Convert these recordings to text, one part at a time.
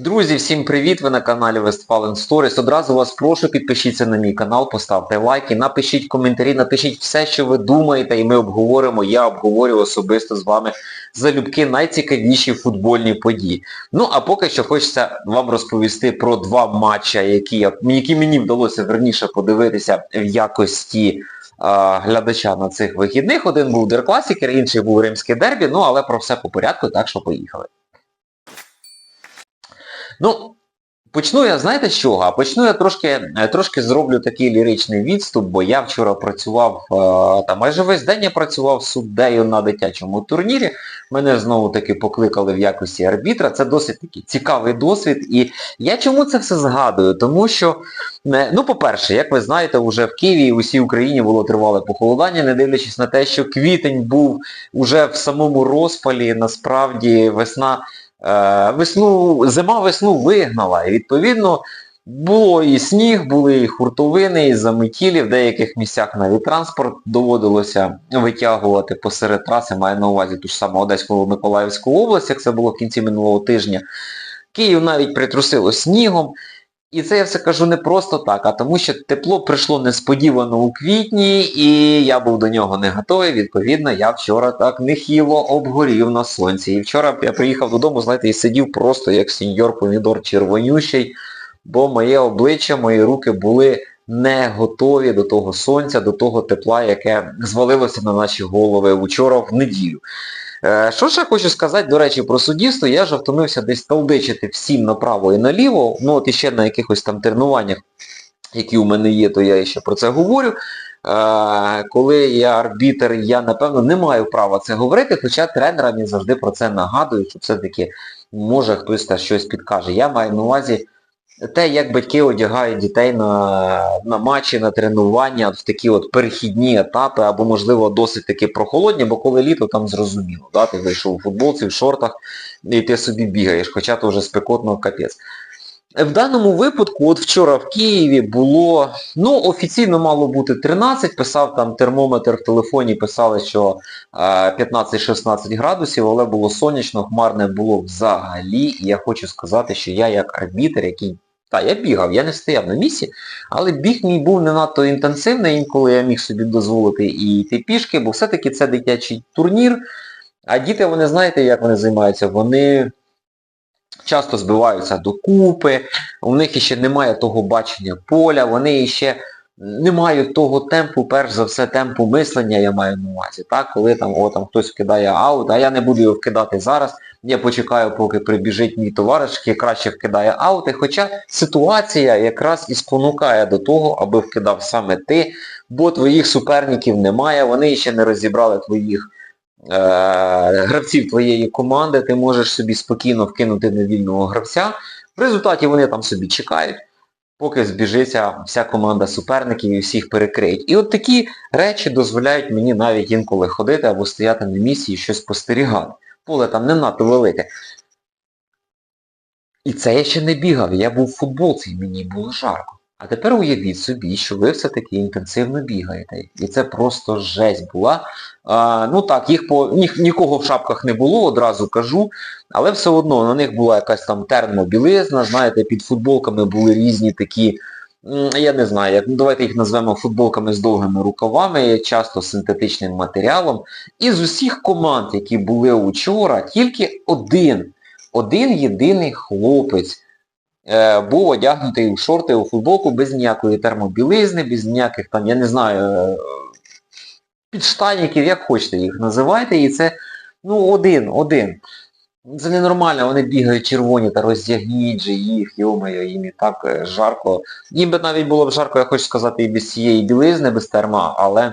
Друзі, всім привіт! Ви на каналі Westfalen Stories. Одразу вас прошу, підпишіться на мій канал, поставте лайки, напишіть коментарі, напишіть все, що ви думаєте, і ми обговоримо, я обговорю особисто з вами залюбки найцікавіші футбольні події. Ну, а поки що хочеться вам розповісти про два матча, які, які мені вдалося верніше подивитися в якості а, глядача на цих вихідних. Один був Деркласікер, інший був Римське дербі, ну але про все по порядку, так що поїхали. Ну, почну я, знаєте з чого? Почну я трошки, е, трошки зроблю такий ліричний відступ, бо я вчора працював, е, та майже весь день я працював суддею на дитячому турнірі. Мене знову таки покликали в якості арбітра. Це досить такий цікавий досвід. І я чому це все згадую? Тому що, е, ну, по-перше, як ви знаєте, вже в Києві і в усій Україні було тривале похолодання, не дивлячись на те, що квітень був уже в самому розпалі, насправді весна весну, зима весну вигнала. І відповідно було і сніг, були і хуртовини, і заметілі, в деяких місцях навіть транспорт доводилося витягувати посеред траси, маю на увазі ту ж саму Одеську Миколаївську область, як це було в кінці минулого тижня. Київ навіть притрусило снігом. І це я все кажу не просто так, а тому що тепло прийшло несподівано у квітні, і я був до нього не готовий. Відповідно, я вчора так нехило обгорів на сонці. І вчора я приїхав додому, знаєте, і сидів просто як сеньор помідор червонющий, бо моє обличчя, мої руки були не готові до того сонця, до того тепла, яке звалилося на наші голови вчора в неділю. Е, Що ще хочу сказати, до речі, про суддівство, я ж втомився десь талдичити всім направо і наліво, ну от іще на якихось там тренуваннях, які у мене є, то я ще про це говорю. Е, Коли я арбітер, я напевно не маю права це говорити, хоча тренера мені завжди про це нагадують, що все-таки може хтось та щось підкаже. Я маю на увазі те, як батьки одягають дітей на, на матчі, на тренування, в такі от перехідні етапи, або, можливо, досить таки прохолодні, бо коли літо, там зрозуміло. Да? Ти вийшов у футболці, в шортах, і ти собі бігаєш, хоча то вже спекотно капець. В даному випадку, от вчора в Києві було, ну, офіційно мало бути 13, писав там термометр в телефоні, писали, що е, 15-16 градусів, але було сонячно, хмарне було взагалі. І я хочу сказати, що я як арбітер, який так, я бігав, я не стояв на місці, але біг мій був не надто інтенсивний, інколи я міг собі дозволити і йти пішки, бо все-таки це дитячий турнір. А діти, вони знаєте, як вони займаються? Вони часто збиваються докупи, у них іще немає того бачення поля, вони іще не мають того темпу, перш за все, темпу мислення, я маю на увазі. Так, коли там, о, там хтось вкидає аут, а я не буду його вкидати зараз, я почекаю, поки прибіжить мій товариш, який краще вкидає аути. Хоча ситуація якраз і спонукає до того, аби вкидав саме ти, бо твоїх суперників немає, вони ще не розібрали твоїх е, гравців твоєї команди, ти можеш собі спокійно вкинути невільного гравця. В результаті вони там собі чекають, поки збіжиться вся команда суперників і всіх перекриють. І от такі речі дозволяють мені навіть інколи ходити або стояти на місці і щось спостерігати. Поле там не надто велике. І це я ще не бігав, я був в футболці і мені було жарко. А тепер уявіть собі, що ви все-таки інтенсивно бігаєте. І це просто жесть була. А, ну так, їх по, ні, нікого в шапках не було, одразу кажу, але все одно на них була якась там термобілизна, знаєте, під футболками були різні такі, я не знаю, як, ну, давайте їх назвемо футболками з довгими рукавами, часто синтетичним матеріалом. І з усіх команд, які були учора, тільки один, один єдиний хлопець був одягнутий у шорти, у футболку без ніякої термобілизни, без ніяких там, я не знаю, е, підштанників, як хочете їх називайте, і це, ну, один, один. Це ненормально, вони бігають червоні та роздягніть же їх, йомаю, їм і так е, жарко. Їм би навіть було б жарко, я хочу сказати, і без цієї білизни, без терма, але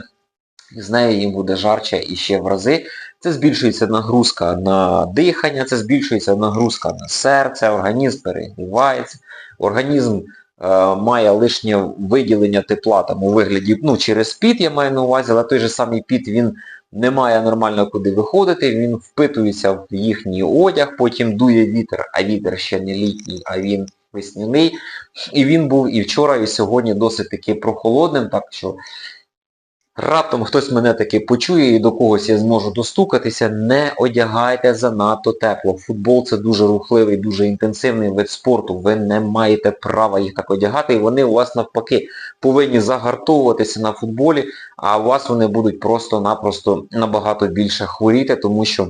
з нею їм буде жарче і ще в рази. Це збільшується нагрузка на дихання, це збільшується нагрузка на серце, організм перегрівається, організм е, має лишнє виділення тепла там у вигляді, ну через піт я маю на увазі, але той же самий піт він не має нормально куди виходити, він впитується в їхній одяг, потім дує вітер, а вітер ще не літній, а він весняний. І він був і вчора, і сьогодні досить таки прохолодним, так що раптом хтось мене таки почує і до когось я зможу достукатися, не одягайте занадто тепло. Футбол це дуже рухливий, дуже інтенсивний вид спорту. Ви не маєте права їх так одягати, і вони у вас навпаки повинні загартовуватися на футболі, а у вас вони будуть просто-напросто набагато більше хворіти, тому що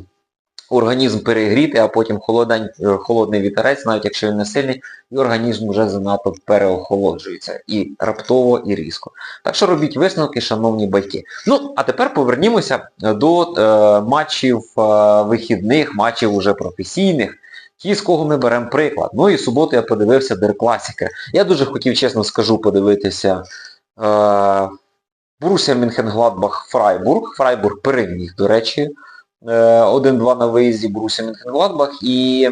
організм перегріти, а потім холодень, е, холодний вітерець, навіть якщо він не сильний, і організм вже занадто переохолоджується. І раптово, і різко. Так що робіть висновки, шановні батьки. Ну, а тепер повернімося до е, матчів е, вихідних, матчів уже професійних. Ті, з кого ми беремо приклад. Ну і суботу я подивився Деркласіка. Я дуже хотів, чесно скажу, подивитися е, Борусsia Мюнхен-Гладбах Фрайбург. Фрайбург переміг, до речі. Е, 1-2 на виїзді Борусsia Мюнхен-Гладбах. І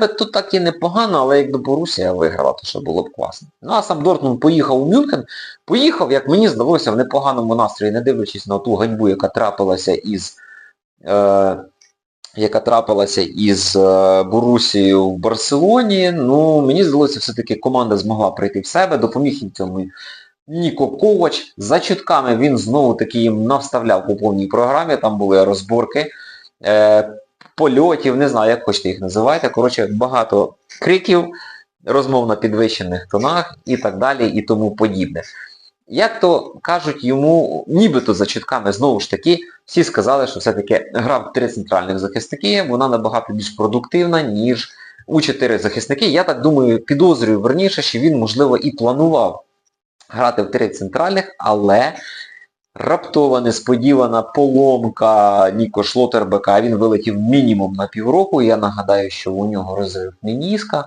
би тут так і непогано, але якби Борусія виграла, то ще було б класно. Ну а сам Дортмунд поїхав у Мюнхен. Поїхав, як мені здалося, в непоганому настрої, не дивлячись на ту ганьбу, яка трапилася із... Е, яка трапилася із е, Борусією в Барселоні. Ну, мені здалося, все-таки команда змогла прийти в себе, допоміг їм цьому Ніко Ковач. За чутками він знову-таки їм навставляв по повній програмі, там були розборки е, польотів, не знаю, як хочете їх називайте. Коротше, багато криків, розмов на підвищених тонах і так далі, і тому подібне. Як то кажуть йому, нібито за чутками, знову ж таки, всі сказали, що все-таки гра в три центральних захисники, вона набагато більш продуктивна, ніж у чотири захисники. Я так думаю, підозрюю верніше, що він, можливо, і планував грати в три центральних, але раптова несподівана поломка Ніко Шлотербека, він вилетів мінімум на півроку. Я нагадаю, що у нього розрив меніска.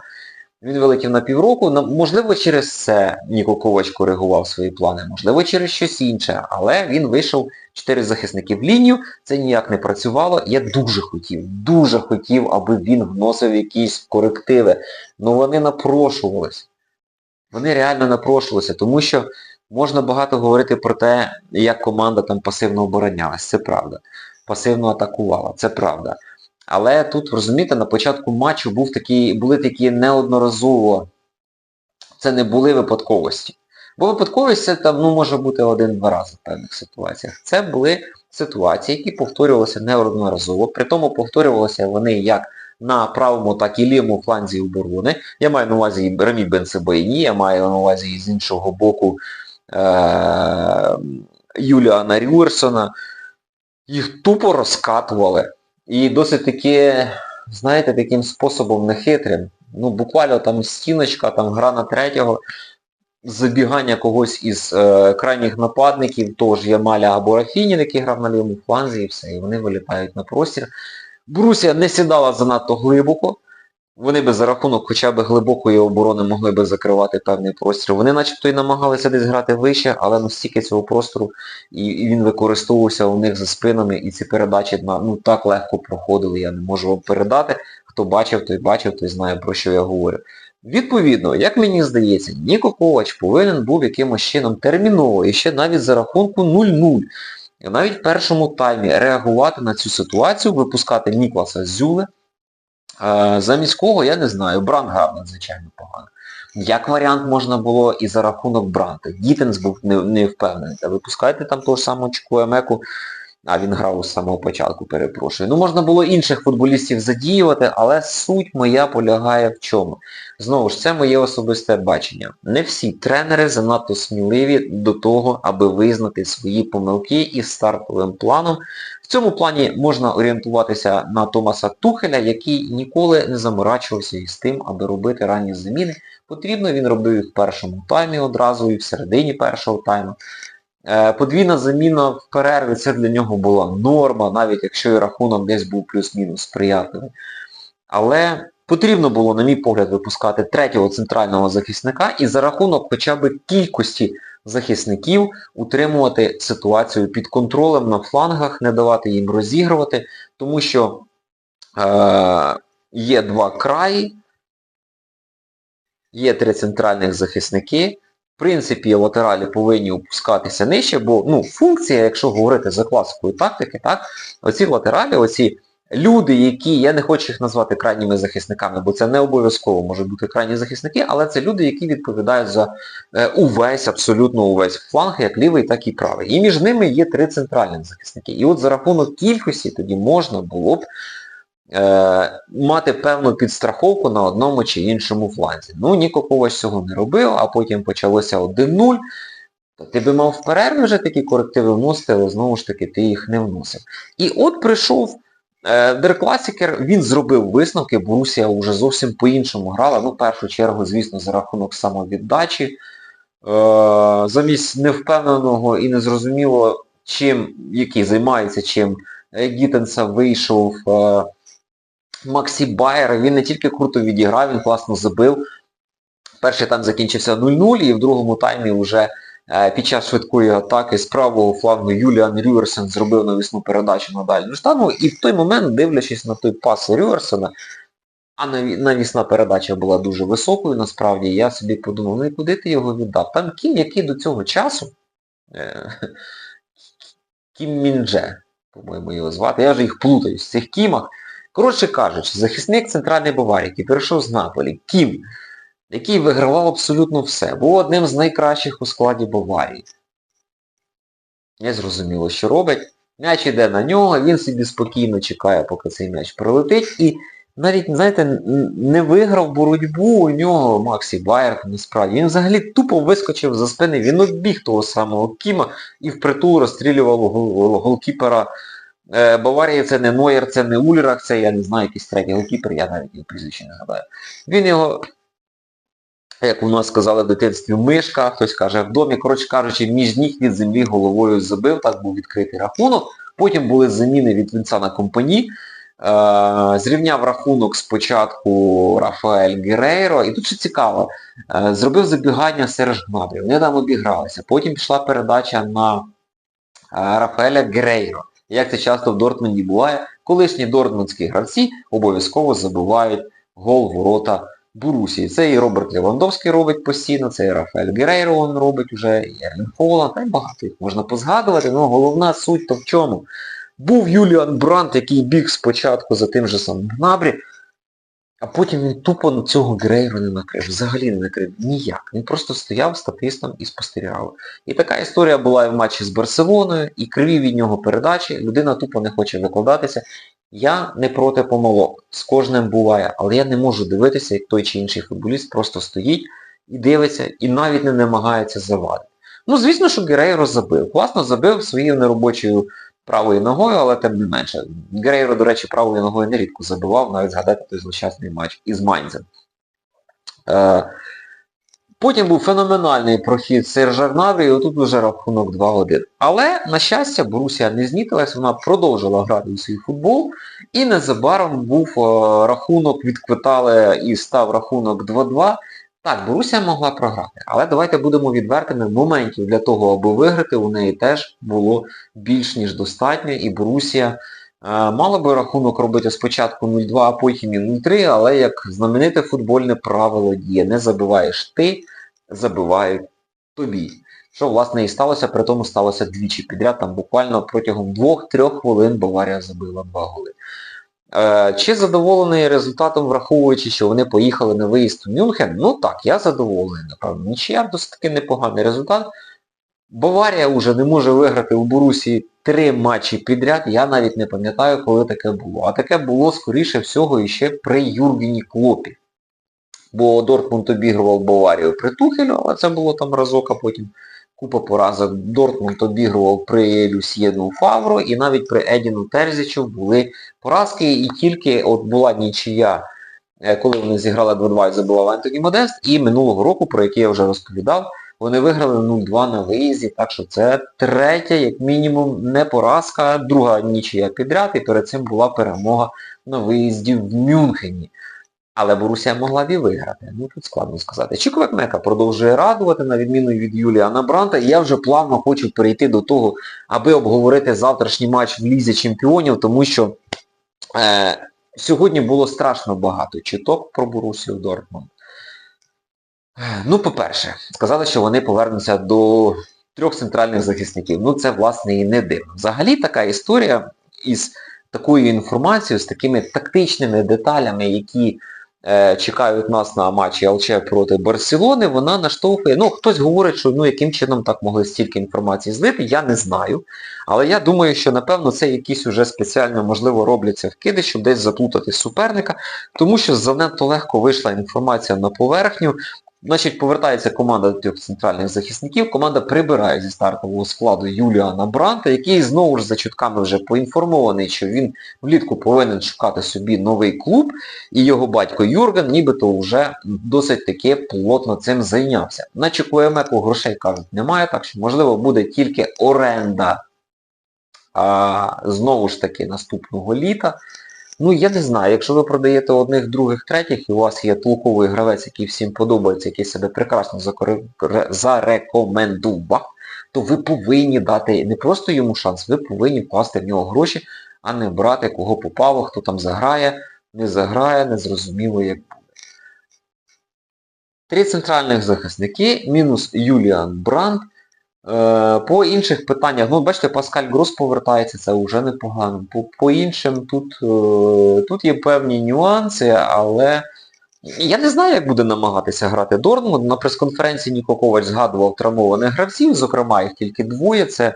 Він вилетів на півроку, можливо, через це Ніко Ковач коригував свої плани, можливо, через щось інше, але він вийшов чотири захисники в лінію, це ніяк не працювало. Я дуже хотів, дуже хотів, аби він вносив якісь корективи. Ну вони напрошувалися. Вони реально напрошувалися, тому що можна багато говорити про те, як команда там пасивно оборонялась, це правда. Пасивно атакувала, це правда. Але тут, розумієте, на початку матчу був такий, були такі неодноразово, це не були випадковості. Бо випадковість це там, ну, може бути один-два рази в певних ситуаціях. Це були ситуації, які повторювалися неодноразово. При тому повторювалися вони як на правому, так і лівому фланзі оборони. Я маю на увазі Рамі Бенсебайні, я маю на увазі з іншого боку е- Юліана Рюерсона. Їх тупо розкатували. І досить таки, знаєте, таким способом нехитрим. Ну, буквально там стіночка, там гра на третього, забігання когось із е, крайніх нападників, того Ямаля або Рафінін, який грав на лівому фланзі, і все, і вони вилітають на простір. Борусія не сідала занадто глибоко. Вони би за рахунок хоча б глибокої оборони могли би закривати певний простір. Вони начебто і намагалися десь грати вище, але настільки цього простору і, і він використовувався у них за спинами, і ці передачі ну, так легко проходили, я не можу вам передати. Хто бачив, той бачив, той знає, про що я говорю. Відповідно, як мені здається, Ніко Ковач повинен був якимось чином терміново, і ще навіть за рахунку 0-0, і навіть в першому таймі реагувати на цю ситуацію, випускати Нікласа Зюле, Замість кого, я не знаю, Бран грав надзвичайно погано. Як варіант можна було і за рахунок Бранта. Дітенс був не, не впевнений. Та випускайте там того ж самого Чкуемеку, а він грав з самого початку, перепрошую. Ну можна було інших футболістів задіювати, але суть моя полягає в чому. Знову ж, це моє особисте бачення. Не всі тренери занадто сміливі до того, аби визнати свої помилки із стартовим планом. В цьому плані можна орієнтуватися на Томаса Тухеля, який ніколи не заморачувався із тим, аби робити ранні заміни. Потрібно він робив їх в першому таймі одразу і в середині першого тайму. Е, Подвійна заміна в перерві це для нього була норма, навіть якщо і рахунок десь був плюс-мінус сприятливий. Але потрібно було, на мій погляд, випускати третього центрального захисника і за рахунок хоча б кількості захисників утримувати ситуацію під контролем на флангах, не давати їм розігрувати, тому що е, є два краї, є три центральних захисники. Принципі, латералі повинні опускатися нижче, бо ну, функція, якщо говорити за класикою тактики, так, оці латералі, оці люди, які, я не хочу їх назвати крайніми захисниками, бо це не обов'язково можуть бути крайні захисники, але це люди, які відповідають за е, увесь, абсолютно увесь фланг, як лівий, так і правий. І між ними є три центральних захисники. І от за рахунок кількості тоді можна було б е, мати певну підстраховку на одному чи іншому фланзі. Ну, Ніко Ковач цього не робив, а потім почалося 1-0. То ти би мав в перерві вже такі корективи вносити, але знову ж таки ти їх не вносив. І от прийшов е, Дер він зробив висновки, Борусія вже зовсім по-іншому грала. Ну, в першу чергу, звісно, за рахунок самовіддачі. Е, замість невпевненого і незрозуміло, чим, який займається чим Гіттенса вийшов е, Максі Байер. Він не тільки круто відіграв, він класно забив. Перший тайм закінчився 0-0 і в другому таймі вже е, під час швидкої атаки з правого флангу Юліан Рюерсен зробив навісну передачу на дальню штангу. І в той момент, дивлячись на той пас Рюерсена, а навісна передача була дуже високою, насправді, я собі подумав, ну і куди ти його віддав? Там Кім, який до цього часу, е, Кім Міндже, по-моєму, його звати, я вже їх плутаю з цих Кімах. Коротше кажучи, захисник Центральної Баварії, який перейшов з Наполі, Кім, який вигравав абсолютно все, був одним з найкращих у складі Баварії. Не зрозуміло, що робить. М'яч іде на нього, він собі спокійно чекає, поки цей м'яч прилетить. І навіть, знаєте, не виграв боротьбу у нього Максі Байер, насправді. Він взагалі тупо вискочив за спини, він обіг того самого Кіма і впритул розстрілював гол- голкіпера. Е, Баварії це не Нойер, це не Ульрах, це я не знаю, якийсь третій голкіпер, я навіть його прізвище не згадаю. Він його, як у нас сказали в дитинстві, мишка, хтось каже в домі, коротше кажучи, між ніг від землі головою забив, так був відкритий рахунок. Потім були заміни від Вінсана Компані. Е, зрівняв рахунок спочатку Рафаель Герейро. І тут ще цікаво, е, зробив забігання Серж Гнабрі. Вони там обігралися. Потім пішла передача на Рафаеля Герейро. Як це часто в Дортмунді буває, колишні дортмундські гравці обов'язково забувають гол ворота Борусії. Це і Роберт Левандовський робить постійно, це і Рафаель Герейро він робить вже, і Ерлін Холланд, та й багато їх можна позгадувати, але головна суть то в чому? Був Юліан Брант, який біг спочатку за тим же самим Гнабрі, а потім він тупо цього Грейру не накрив, взагалі не накрив ніяк. Він просто стояв статистом і спостерігав. І така історія була і в матчі з Барселоною, і криві від нього передачі, людина тупо не хоче викладатися. Я не проти помилок, з кожним буває, але я не можу дивитися, як той чи інший футболіст просто стоїть і дивиться, і навіть не намагається завадити. Ну, звісно, що Герейро забив. Класно забив своєю неробочою правою ногою, але тим не менше. Герейро, до речі, правою ногою нерідко забивав, навіть згадати той злощасний матч із Майнзем. Е, Потім був феноменальний прохід Сержа і отут вже рахунок 2-1. Але, на щастя, Борусія не знітилась, вона продовжила грати у свій футбол, і незабаром був е, рахунок, відквитали і став рахунок 2-2. Так, Борусія могла програти, але давайте будемо відвертими, моментів для того, аби виграти, у неї теж було більш ніж достатньо, і Борусія е, мала би рахунок робити спочатку 0-2, а потім і 0-3, але як знамените футбольне правило діє, не забиваєш ти, забивають тобі. Що, власне, і сталося, при тому сталося двічі підряд, там буквально протягом 2-3 хвилин Баварія забила два голи. Е, Чи задоволений результатом, враховуючи, що вони поїхали на виїзд у Мюнхен? Ну так, я задоволений, напевно. Нічия досить таки непоганий результат. Баварія вже не може виграти у Борусі три матчі підряд, я навіть не пам'ятаю, коли таке було. А таке було, скоріше всього, іще при Юргені Клопі. Бо Дортмунд обігрував Баварію при Тухелю, але це було там разок, а потім купа поразок. Дортмунд обігрував при Люсьєну Фавро і навіть при Едіну Терзічу були поразки, і тільки от була нічия, е, коли вони зіграли 2-2 і забивав Антоні Модест, і минулого року, про який я вже розповідав, вони виграли 0-2 на виїзді, так що це третя, як мінімум, не поразка, друга нічия підряд, і перед цим була перемога на виїзді в Мюнхені. Але Борусія могла б і виграти. Ну тут складно сказати. Чіковик Мека продовжує радувати, на відміну від Юліана Бранта. І я вже плавно хочу перейти до того, аби обговорити завтрашній матч в Лізі Чемпіонів, тому що е, сьогодні було страшно багато чуток про Борусію Дортмунд. Ну, по-перше, сказали, що вони повернуться до трьох центральних захисників. Ну це, власне, і не дивно. Взагалі така історія із такою інформацією, з такими тактичними деталями, які чекають нас на матчі ЛЧ проти Барселони, вона наштовхує. Ну, хтось говорить, що ну яким чином так могли стільки інформації злити, я не знаю. Але я думаю, що напевно це якісь уже спеціально, можливо, робляться вкиди, щоб десь заплутати суперника, тому що занадто легко вийшла інформація на поверхню. Значить, повертається команда до трьох центральних захисників, команда прибирає зі стартового складу Юліана Бранта, який знову ж за чутками вже поінформований, що він влітку повинен шукати собі новий клуб, і його батько Юрген нібито вже досить таки плотно цим зайнявся. На Чуквоємеку грошей, кажуть, немає, так що можливо буде тільки оренда а, знову ж таки наступного літа. Ну, я не знаю, якщо ви продаєте одних, других, третіх, і у вас є толковий гравець, який всім подобається, який себе прекрасно зарекомендував, то ви повинні дати не просто йому шанс, ви повинні вкласти в нього гроші, а не брати кого попало, хто там заграє, не заграє, не зрозуміло як буде. Три центральних захисники, мінус Юліан Бранд. Е, По інших питаннях, ну бачите, Паскаль Грос повертається, це вже непогано. По, по іншим тут, е, тут є певні нюанси, але я не знаю, як буде намагатися грати Дортмунд. На прес-конференції Ніко Ковач згадував травмованих гравців, зокрема їх тільки двоє. Це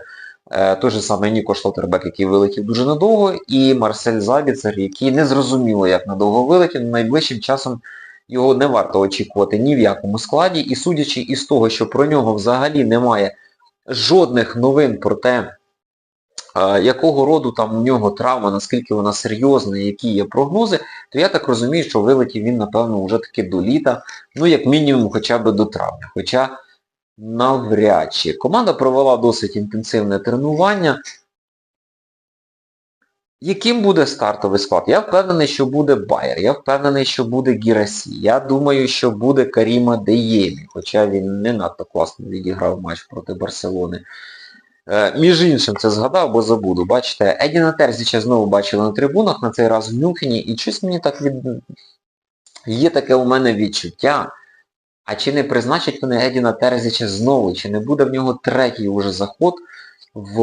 е, той же самий Ніко Шлотербек, який вилетів дуже надовго, і Марсель Забіцер, який не зрозуміло, як надовго вилетів, найближчим часом його не варто очікувати ні в якому складі. І судячи із того, що про нього взагалі немає жодних новин про те, якого роду там у нього травма, наскільки вона серйозна, які є прогнози, то я так розумію, що вилетів він, напевно, вже таки до літа, ну як мінімум хоча б до травня. Хоча навряд чи. Команда провела досить інтенсивне тренування. Яким буде стартовий склад? Я впевнений, що буде Байер, я впевнений, що буде Гірасі. Я думаю, що буде Каріма Деємі, хоча він не надто класно відіграв матч проти Барселони. Е, між іншим це згадав, бо забуду. Бачите, Едіна Терзіча знову бачили на трибунах, на цей раз в Мюнхені, і щось мені так від... Є таке у мене відчуття. А чи не призначать вони Едіна Терзіча знову, чи не буде в нього третій уже заход в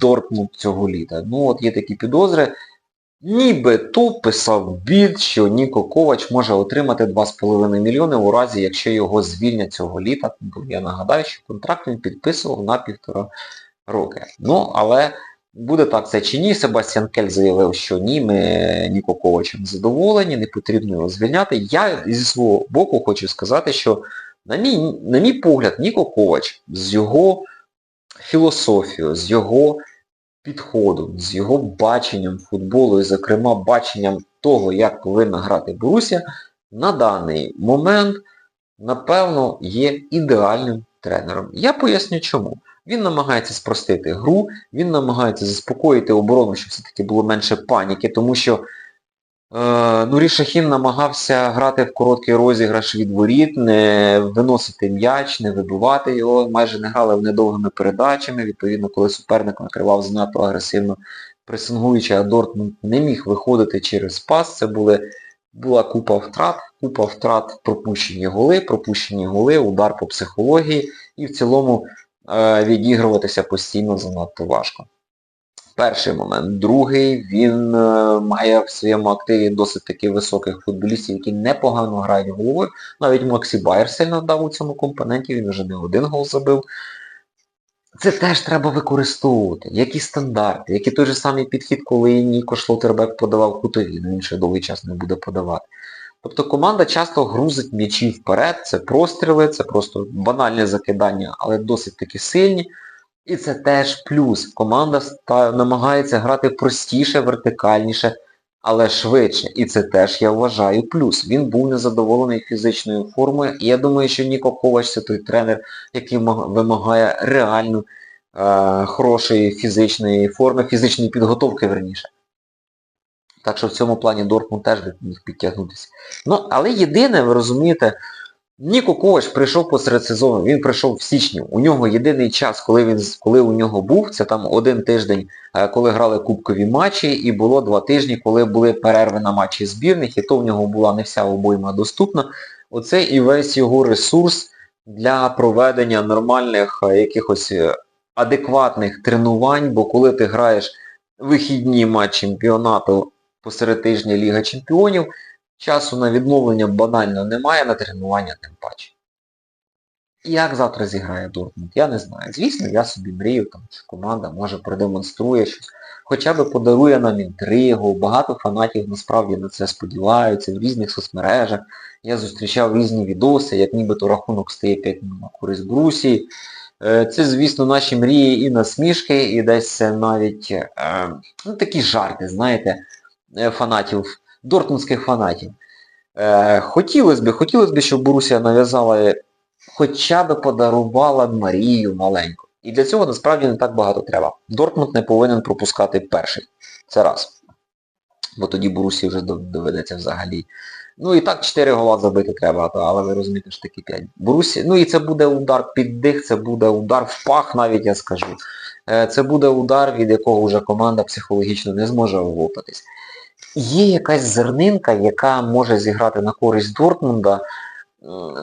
Дортмунд цього літа. Ну от є такі підозри. Ніби то писав бід, що Ніко Ковач може отримати 2,5 мільйони у разі, якщо його звільнять цього літа. Я нагадаю, що контракт він підписував на півтора роки. Ну, але буде так це чи ні, Себастьян Кель заявив, що ні, ми Ніко Ковачем задоволені, не потрібно його звільняти. Я зі свого боку хочу сказати, що на мій, на мій погляд, Ніко Ковач з його філософією, з його підходом, з його баченням футболу і, зокрема, баченням того, як повинна грати Борусія, на даний момент, напевно, є ідеальним тренером. Я поясню чому. Він намагається спростити гру, він намагається заспокоїти оборону, щоб все-таки було менше паніки, тому що Нурі Шахін намагався грати в короткий розіграш від воріт, не виносити м'яч, не вибивати його, майже не грали вони довгими передачами, відповідно, коли суперник накривав занадто агресивно пресингуючи, а Дортмунд не міг виходити через пас. Це були, була купа втрат, купа втрат пропущені голи, пропущені голи, удар по психології і в цілому е, відігруватися постійно занадто важко. Перший момент. Другий, він е, має в своєму активі досить таки високих футболістів, які непогано грають головою. Навіть Максі Байер сильно дав у цьому компоненті, він вже не один гол забив. Це теж треба використовувати. Які стандарти, який той же самий підхід, коли Ніко Шлотербек подавав кутові, ну він ще довгий час не буде подавати. Тобто команда часто грузить м'ячі вперед, це простріли, це просто банальне закидання, але досить таки сильні. І це теж плюс. Команда намагається грати простіше, вертикальніше, але швидше. І це теж, я вважаю, плюс. Він був незадоволений фізичною формою. І я думаю, що Ніко Ковач це той тренер, який вимагає реально е, хорошої фізичної форми, фізичної підготовки, верніше. Так що в цьому плані Дортмунд теж міг підтягнутися. Ну, але єдине, ви розумієте, Ніко Ковач прийшов посеред сезону, він прийшов в січні. У нього єдиний час, коли він коли у нього був, це там один тиждень, е, коли грали кубкові матчі, і було два тижні, коли були перерви на матчі збірних, і то в нього була не вся обойма доступна. Оце і весь його ресурс для проведення нормальних е, якихось е, адекватних тренувань, бо коли ти граєш вихідні матч чемпіонату посеред тижня Ліга Чемпіонів. Часу на відновлення банально немає, на тренування тим паче. Як завтра зіграє Дортмунд, я не знаю. Звісно, я собі мрію, там, що команда може продемонструє щось, хоча б подарує нам інтригу. Багато фанатів насправді на це сподіваються в різних соцмережах. Я зустрічав різні відоси, як нібито рахунок стає 5 на користь Брусії. Е, Це, звісно, наші мрії і насмішки, і десь це навіть е, ну, такі жарти, знаєте, е, фанатів, дортмундських фанатів. Е, хотілося б, хотілося б, щоб Борусія нав'язала, хоча б подарувала Марію маленьку. І для цього насправді не так багато треба. Дортмунд не повинен пропускати перший. Це раз. Бо тоді Борусі вже доведеться взагалі. Ну і так 4 гола забити треба, але ви розумієте, що таки 5. Борусі, ну і це буде удар під дих, це буде удар в пах навіть, я скажу. Е, Це буде удар, від якого вже команда психологічно не зможе оволтатись. Є якась зернинка, яка може зіграти на користь Дортмунда,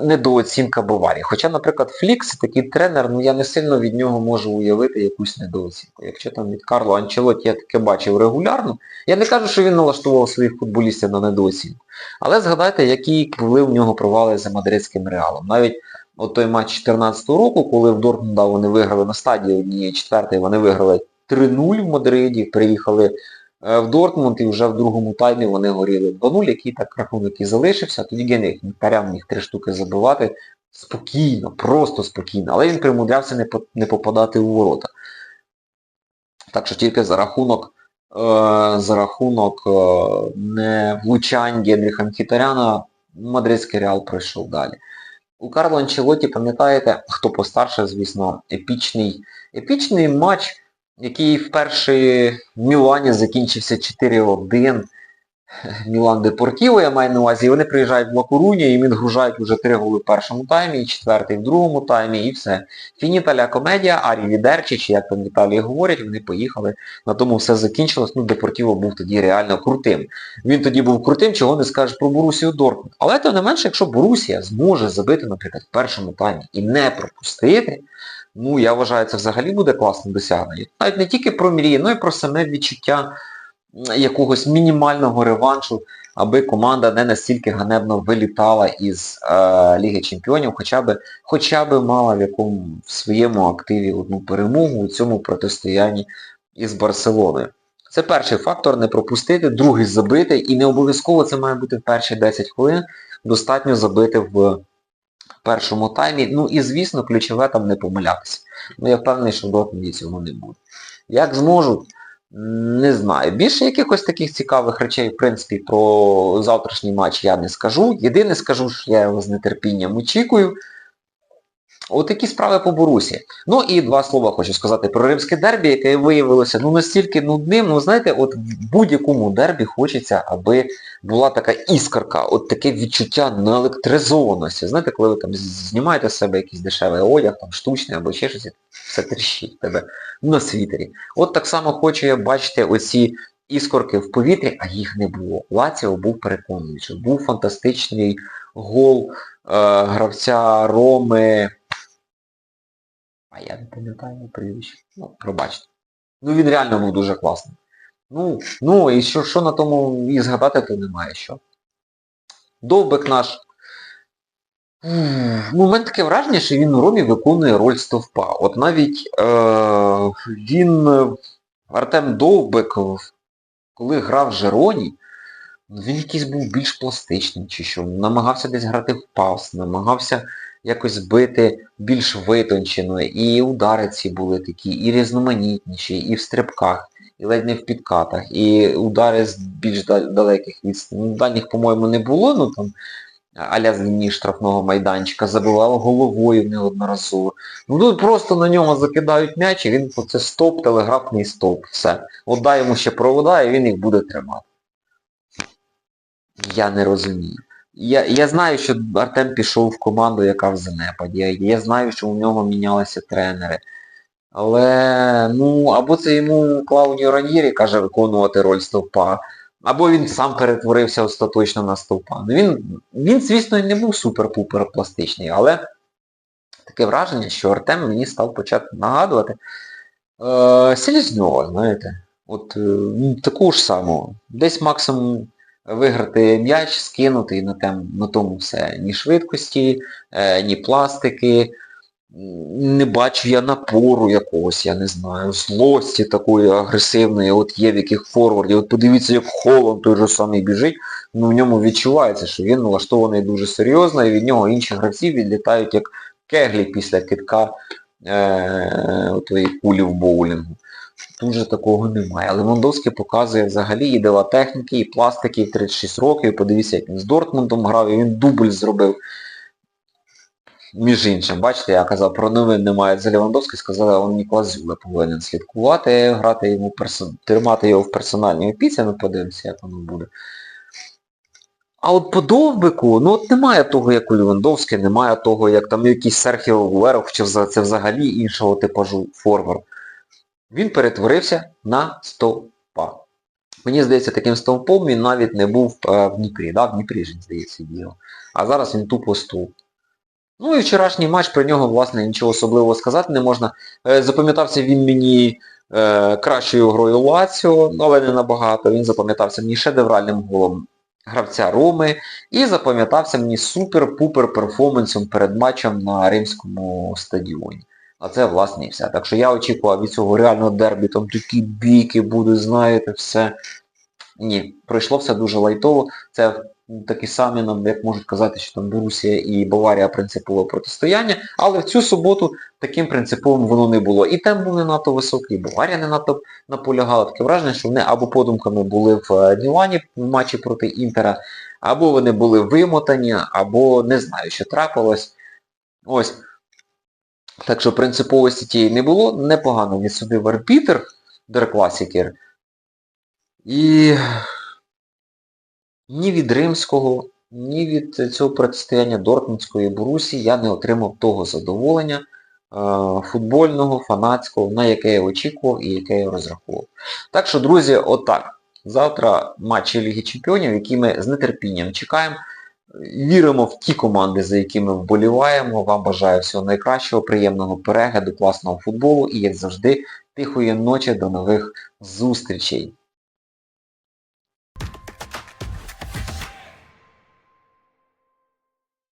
недооцінка Баварії. Хоча, наприклад, Флікс, такий тренер, ну я не сильно від нього можу уявити якусь недооцінку. Якщо там від Карло Анчелоті я таке бачив регулярно, я не кажу, що він налаштував своїх футболістів на недооцінку. Але згадайте, які були в нього провали за мадридським реалом. Навіть от той матч 14 року, коли в Дортмунда вони виграли на стадії однієї четвертої, вони виграли 3-0 в Мадриді, приїхали в Дортмунд і вже в другому таймі вони горіли 2-0, який так рахунок і залишився. Тоді Генріх Мікарян міг три штуки забивати спокійно, просто спокійно. Але він примудрявся не, по- не попадати у ворота. Так що тільки за рахунок е, за рахунок е, не влучань Генріха Мхітаряна мадридський Реал пройшов далі. У Карло Анчелоті, пам'ятаєте, хто постарше, звісно, епічний, епічний матч, який вперше в Мілані закінчився 4-1. Мілан Депортіво, я маю на увазі, і вони приїжджають в Лакуруні, і він гружають уже три голи в першому таймі, і четвертий в другому таймі, і все. Фініталя комедія, Арі Відерчі, чи як там в Італії говорять, вони поїхали, на тому все закінчилось. Ну, Депортіво був тоді реально крутим. Він тоді був крутим, чого не скажеш про Борусію Дортмунд. Але тим не менше, якщо Борусія зможе забити, наприклад, в першому таймі і не пропустити, ну я вважаю, це взагалі буде класним досягненням. Навіть не тільки про мрії, ну і про саме відчуття якогось мінімального реваншу, аби команда не настільки ганебно вилітала із е, Ліги Чемпіонів, хоча б, хоча б мала в якому в своєму активі одну перемогу у цьому протистоянні із Барселоною. Це перший фактор не пропустити, другий забити, і не обов'язково це має бути перші 10 хвилин, достатньо забити в першому таймі. Ну і звісно, ключове там не помилятися. Ну я впевнений, що в Дортмунді цього не буде. Як зможуть, не знаю. Більше якихось таких цікавих речей, в принципі, про завтрашній матч я не скажу. Єдине скажу, що я його з нетерпінням очікую. Отакі справи по Борусі. Ну і два слова хочу сказати про римське дербі, яке виявилося ну настільки нудним. Ну знаєте, от в будь-якому дербі хочеться, аби була така іскорка, от таке відчуття наелектризованості. Знаєте, коли ви там знімаєте з себе якийсь дешевий одяг, там штучний або ще щось, все тріщить тебе на світері. От так само хочу я бачити оці іскорки в повітрі, а їх не було. Лаціо був переконуючий. Був фантастичний гол е, гравця Роми. А я не пам'ятаю прізвище. Ну, пробачте. Ну він реально був дуже класний. Ну, ну і що, що на тому і згадати, то немає що. Довбик наш. М, Ну, у мене таке враження, що він у Ромі виконує роль стовпа. От навіть е, він, Артем Довбик, коли грав Жероні, він якийсь був більш пластичним чи що. Намагався десь грати в пас, намагався якось бити більш витончено. І удари ці були такі, і різноманітніші, і в стрибках, і ледь не в підкатах, і удари з більш далеких відстаней. Ну, Дальніх, по-моєму, не було, ну там аля з лінії штрафного майданчика, забивав головою неодноразово. Ну тут просто на нього закидають м'яч, і він це стоп, телеграфний стоп. Все. От дай йому ще провода, і він їх буде тримати. Я не розумію. Я, я знаю, що Артем пішов в команду, яка в занепаді. Я, знаю, що у нього мінялися тренери. Але, ну, або це йому Клауніо Раньєрі каже виконувати роль стовпа, або він сам перетворився остаточно на стовпа. Ну, він, він, звісно, не був супер-пупер пластичний, але таке враження, що Артем мені став почати нагадувати е, Селізньова, знаєте. От е, такого ж самого. Десь максимум виграти м'яч, скинути на, тем, на тому все. Ні швидкості, е, ні пластики. Не бачу я напору якогось, я не знаю, злості такої агресивної, от є в яких форвардів. От подивіться, як Холланд той же самий біжить, ну в ньому відчувається, що він налаштований дуже серйозно, і від нього інші гравці відлітають як кеглі після китка е, отої кулі в боулінгу. Тут же такого немає. Левандовський показує взагалі і дела техніки, і пластики, і 36 років. Подивіться, як він з Дортмундом грав, і він дубль зробив. Між іншим, бачите, я казав, про новин немає за Левандовський, сказали, він Ніколас Зюле повинен слідкувати, грати йому персон... тримати його в персональній опіці, ну подивимося, як воно буде. А от по Довбику, ну от немає того, як у Левандовський, немає того, як там якийсь Серхіо Гуеро, хоча це взагалі іншого типажу форвард. Він перетворився на стовпа. Мені здається, таким стовпом він навіть не був е, в Дніпрі, да? в Дніпрі ж, здається, діяв. А зараз він тупо стовп. Ну і вчорашній матч про нього, власне, нічого особливого сказати не можна. Е, Запам'ятався він мені е, кращою грою Лаціо, але не набагато. Він запам'ятався мені шедевральним голом гравця Роми і запам'ятався мені супер-пупер перформансом перед матчем на Римському стадіоні. А це, власне, і все. Так що я очікував від цього реального дербі, там такі бійки будуть, знаєте, все. Ні, пройшло все дуже лайтово. Це такі самі нам, як можуть казати, що там Борусія і Баварія принципове протистояння, але в цю суботу таким принциповим воно не було. І темп був не надто високий, і Баварія не надто наполягала. Таке враження, що вони або подумками були в е, Мілані в матчі проти Інтера, або вони були вимотані, або не знаю, що трапилось. Ось. Так що принциповості тієї не було. Непогано відсудив арбітр, Дер Класікер. І ні від Римського, ні від цього протистояння Дортмундської Борусі я не отримав того задоволення е, футбольного, фанатського, на яке я очікував і яке я розраховував. Так що, друзі, отак. Завтра матчі Ліги Чемпіонів, які ми з нетерпінням чекаємо. Віримо в ті команди, за якими вболіваємо. Вам бажаю всього найкращого, приємного перегляду, класного футболу і, як завжди, тихої ночі, до нових зустрічей.